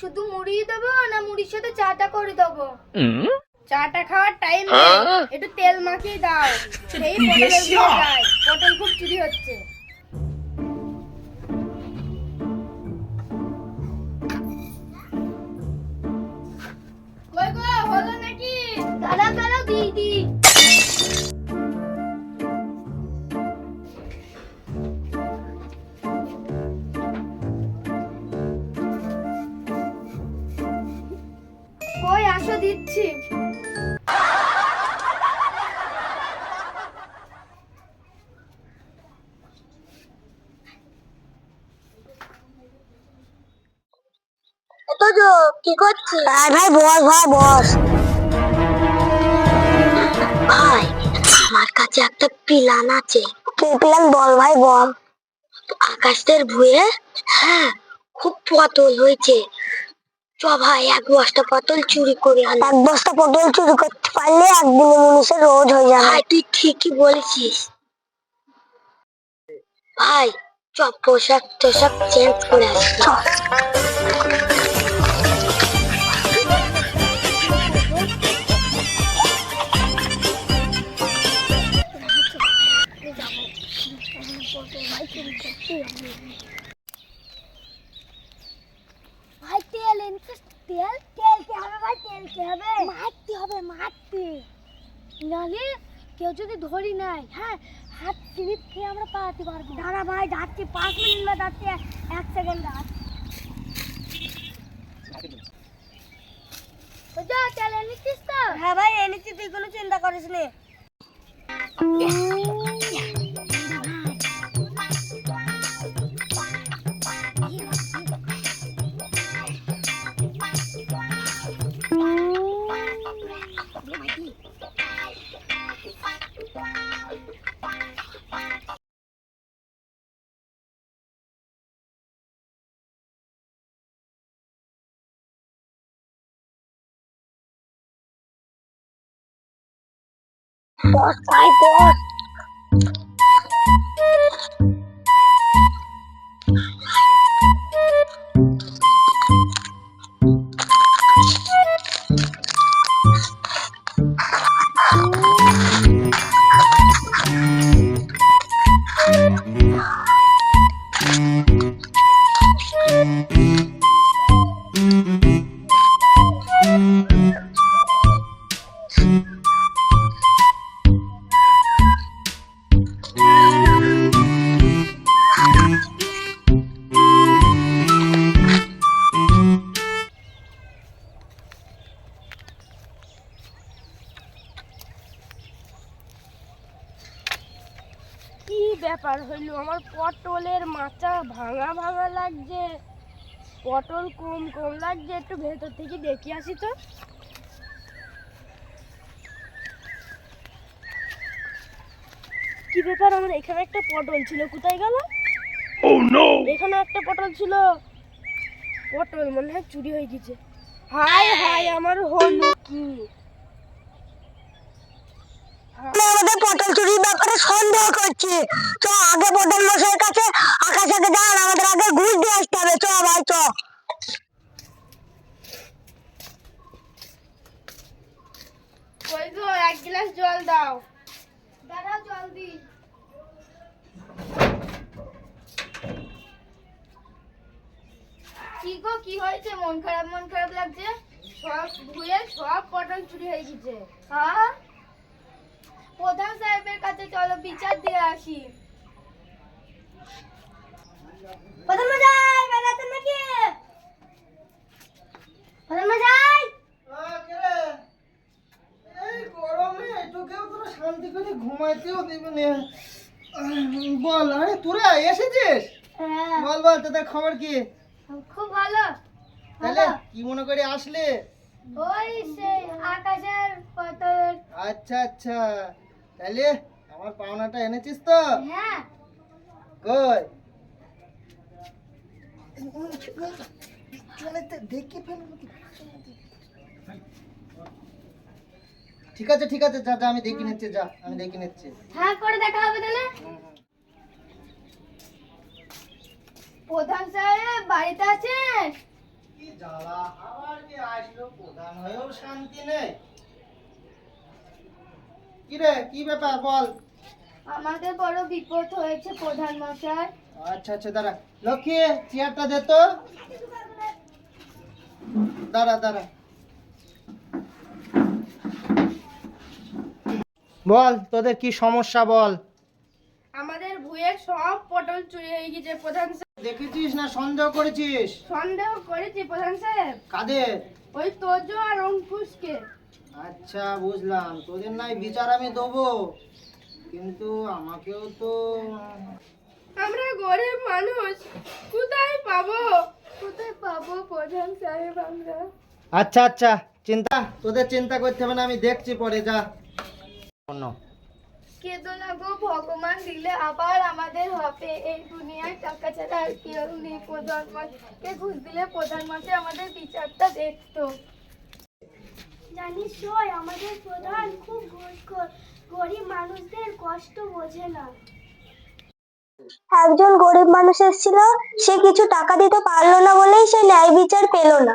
শুধু মুড়ি দেবো না মুড়ির সাথে চাটা করে দেবো। চাটা খাওয়ার টাইম নেই। একটু তেল মাখিয়ে দাও। সেই পটলের পটল খুব চুরি হচ্ছে। কই দিচ্ছি। কি করছিস? ভাই ভাই বস ভাই বস। ভাই আমার কাছে একটা প্ল্যান আছে। কি প্ল্যান? বল ভাই বল। আকাশের ভুয়ে হ্যাঁ খুব পটল হয়েছে। চ ভাই এক বস্তা পটল চুরি করে আন এক বস্তা পটল চুরি করতে পারলে একদিনে মানুষের রোজ হয়ে যাবে। ভাই তুই ঠিকই বলেছিস। ভাই চ পোশাক টোশাক চেঞ্জ করে আসি এনেছিস তেল তেলতে হবে ভাই তেলতে হবে। মারতে হবে মারতে। নালে কেউ যদি ধরি নাই হ্যাঁ হাত স্লিপ খেয়ে আমরা পালাতে পারব। দাঁড়া ভাই যাচ্ছি পাঁচ মিনিট বা যাচ্ছি এক সেকেন্ড যা তেল এনেছিস তো? হ্যাঁ ভাই এনেছি তুই কোনো চিন্তা করিস নি। বস ভাই বস কি ব্যাপার হইল? আমার পটলের মাচা ভাঙা ভাঙা লাগছে। পটল কম কম লাগছে একটু ভেতর থেকে দেখে আসি তো। কি ব্যাপার? আমার এখানে একটা পটল ছিল কোথায় গেল? এখানে একটা পটল ছিল। পটল মনে হয় চুরি হয়ে গেছে। হাই হাই আমার হলো কি? পটল চুরির ব্যাপারে সন্দেহ করছি। চ, আগে পটল মশাইয়ের কাছে আকাশ আগে আমাদের আগে ঘুষ দিয়ে আসতে হবে। চ, ভাই, চ। কি হয়েছে? মন খারাপ মন খারাপ লাগছে? সব ভুয়ে সব পটল চুরি হয়ে গেছে। হ্যাঁ? চলো বিচার দিয়ে আসি। শান্তি করে ঘুমাইতেও দিবে না। বল আরে তোরা এসেছিস? হ্যাঁ। বল বল তোদের খবর কি? খুব ভালো তাহলে কি মনে করে আসলে? ওই সেই আকাশের পটল আচ্ছা আচ্ছা। তাহলে আমার পাওনাটা এনেছিস তো? হ্যাঁ। কই? দেখে ঠিক আছে ঠিক আছে যা যা আমি দেখে নিচ্ছি যা আমি দেখে নিচ্ছি। হ্যাঁ করে দেখা হবে তাহলে। প্রধান সাহেব বাড়িতে আছেন? কি জ্বালা আবার কি আসলো? প্রধান হয়েও শান্তি নেই। কি রে কি ব্যাপার বল? আমাদের বড় বিপদ হয়েছে প্রধান মশাই আচ্ছা আচ্ছা দাঁড়া। লক্ষ্মী চেয়ারটা দে তো। দাঁড়া দাঁড়া। বল তোদের কি সমস্যা বল? আমাদের ভুঁয়ের সব পটল চুরি হয়ে গেছে প্রধান সাহেব দেখেছিস না? সন্দেহ করেছিস? সন্দেহ করেছি প্রধান সাহেব কাদের? ওই তোজো আর অঙ্কুশকে। আচ্ছা বুঝলাম। তোদের নাই বিচার আমি দেবো। কিন্তু আমাকেও তো আমরা গরিব মানুষ কোথায় পাবো? কোথায় পাবো প্রধান সাহেব আমরা? আচ্ছা আচ্ছা চিন্তা তোদের চিন্তা করতে হবে না আমি দেখছি পরে যা। অন্য। কেঁদো না গো ভগবান দিলে আবার আমাদের হবে। এই দুনিয়ায় টাকা ছাড়া আর কেউ নেই প্রধান মাসকে ঘুষ দিলে প্রধান মাসে আমাদের বিচারটা দেখতো। জানিস সই আমাদের প্রধান খুব ঘুষখোর গরিব মানুষদের কষ্ট বোঝে না। একজন গরিব মানুষ এসেছিল সে কিছু টাকা দিতে পারল না বলেই সে ন্যায় বিচার পেল না।